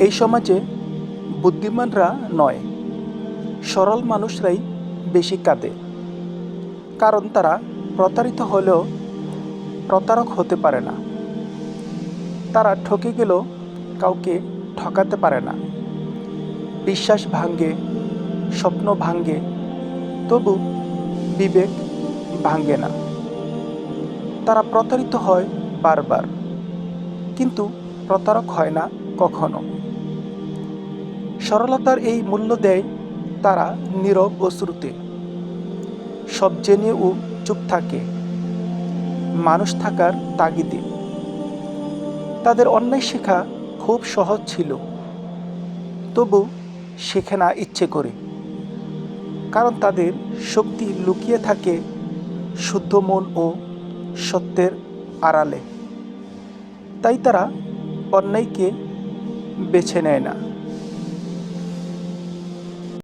এই সমাজে বুদ্ধিমানরা নয়, সরল মানুষরাই বেশি কাঁদে। কারণ তারা প্রতারিত হলেও প্রতারক হতে পারে না। তারা ঠকে গেলেও কাউকে ঠকাতে পারে না। বিশ্বাস ভাঙ্গে স্বপ্ন ভাঙ্গে তবু বিবেক ভাঙ্গে না। তারা প্রতারিত হয় বারবার, কিন্তু প্রতারক হয় না। কখনো। সরলতার এই মূল্য দেয় তারা নীরব ও শ্রুতে। সব জেনেও চুপ থাকে। মানুষ থাকার তাগিদে। তাদের অন্যায় শেখা খুব সহজ ছিল। তবু শেখে না ইচ্ছে করে। কারণ তাদের শক্তি লুকিয়ে থাকে শুদ্ধ মন ও সত্যের আড়ালে। তাই তারা অন্যায়কে বেছে নেয় না।